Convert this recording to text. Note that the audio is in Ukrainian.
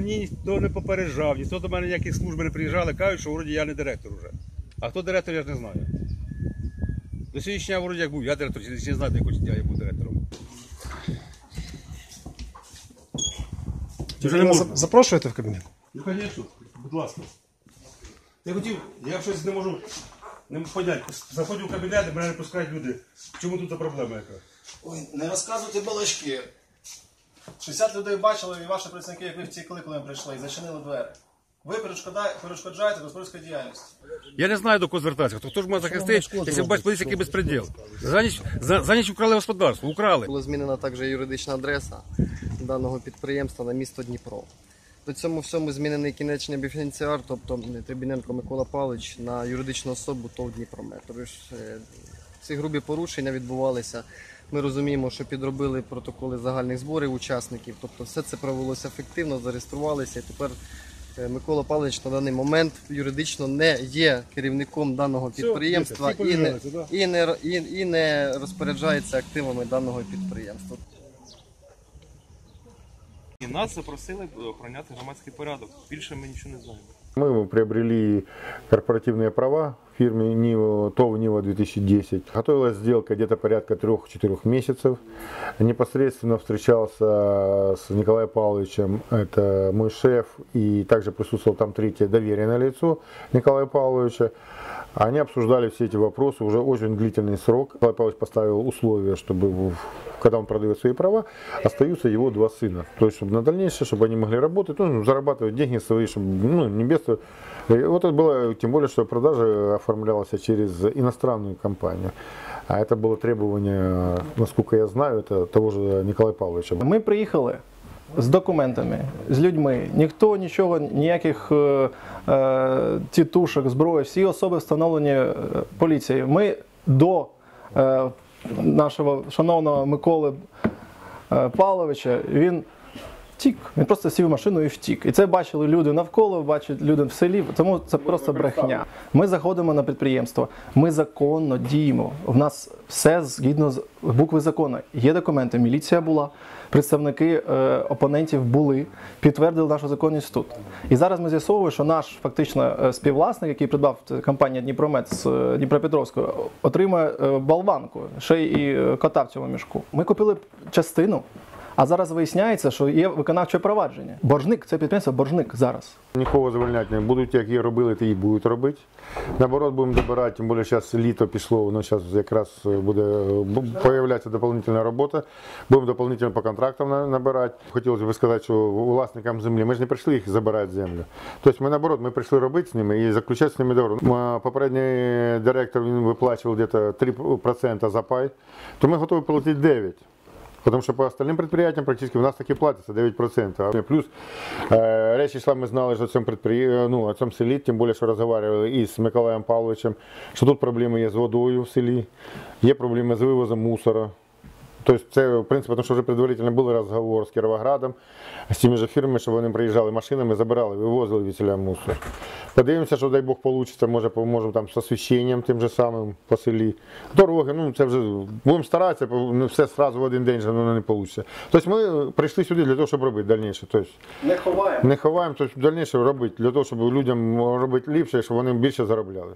Мені ніхто не попереджав, ніхто до мене ніякі служби не приїжджали, кажуть, що вроді я не директор вже. А хто директор, я ж не знаю. До сьогоднішнього вроді як був, я директор, чи не знаю, як я був директором. Чи вже не можу? Запрошуєте в кабінет? Ну, звісно, будь ласка. Я хотів, я щось не можу не поняти. Заходжу в кабінет і мене не пускають люди. Чому тут проблема яка? Ой, не розказуйте балачки. 60 людей бачили і ваші працівники, як ви втікли, коли ми прийшли, і зачинили двері. Ви перешкода- перешкоджаєте господарській діяльності. Я не знаю до кого звертатися. Хто, хто ж може захистити, якщо бачить подивіться, який безпреділ. За ніч, за, за ніч украли господарство, украли. Була змінена також юридична адреса даного підприємства на місто Дніпро. До цьому всьому змінений кінечний бенефіціар, тобто Трибіненко Микола Павлович на юридичну особу ТОВ Дніпромет. Тобто ж, е, ці грубі порушення відбувалися. Ми розуміємо, що підробили протоколи загальних зборів учасників. Тобто все це провелося ефективно, зареєструвалися. І тепер е, Микола Павлович на даний момент юридично не є керівником даного підприємства і не, і, не, і, не розпоряджається активами даного підприємства. І нас запросили охороняти громадський порядок. Більше ми нічого не знаємо. Мы приобрели корпоративные права фирме Нива, ТОВ Нива 2010. Готовилась сделка где-то порядка 3-4 месяцев. Непосредственно встречался с Николаем Павловичем, это мой шеф, и также присутствовал там третье доверенное лицо Николая Павловича. Они обсуждали все эти вопросы уже очень длительный срок. Николай Павлович поставил условие, чтобы когда он продает свои права, остаются его два сына. То есть, чтобы на дальнейшее, чтобы они могли работать, ну, зарабатывать деньги свои, чтобы, ну, не вот это было, тем более, что продажа оформлялась через иностранную компанию. А это было требование, насколько я знаю, это того же Николая Павловича. Ми приїхали з документами, з людьми. Ніхто нічого, ніяких е, е, тітушок, зброї, всі особи встановлені е, поліцією. Ми до е, нашого шановного Миколи е, Павловича він втік. Він просто сів в машину і втік. І це бачили люди навколо, бачать люди в селі. Тому це просто брехня. Ми заходимо на підприємство, ми законно діємо. В нас все згідно з букви закону. Є документи, міліція була, представники е, опонентів були, підтвердили нашу законність тут. І зараз ми з'ясовуємо, що наш фактично е, співвласник, який придбав компанія Дніпромет з е, Дніпропетровської, отримує е, болванку, ще й кота в цьому мішку. Ми купили частину. А зараз виясняється, що є виконавче провадження. Боржник, це підприємство боржник зараз. Нікого звольняти не будуть, як і робили, то і будуть робити. Наоборот, будемо добирати, тим більше зараз літо пішло, воно зараз якраз буде появляється дополнительна робота. Будемо дополнительно по контрактам набирати. Хотілося б сказати, що власникам землі ми ж не прийшли їх забирати землю. Тобто ми наоборот, ми прийшли робити з ними і заключати з ними договор. Попередній директор він виплачував десь 3% за пай, то ми готові платити 9%. Потому что по остальным предприятиям практически у нас таки платится 9%. А Плюс э, речь шла, мы знали, что о цьому, предпри... ну, о цьому селі, тим більше, що розмовляли і з Миколаєм Павловичем, що тут проблеми є з водою в селі, є проблеми з вивозом мусора. Тобто це, в принципі, тому що вже предварительно був розговор з Кіровоградом, з тими ж фірмами, що вони приїжджали машинами, забирали, вивозили віселя мусор. Подивимося, що дай Бог вийде, може поможемо там з освіщенням тим же самим по селі. Дороги, ну це вже будемо старатися, бо все одразу в один день же воно не вийде. Тобто ми прийшли сюди для того, щоб робити дальніше. Тобто, Не ховаємо. не ховаємо, тобто дальніше робити, для того, щоб людям робити ліпше, щоб вони більше заробляли.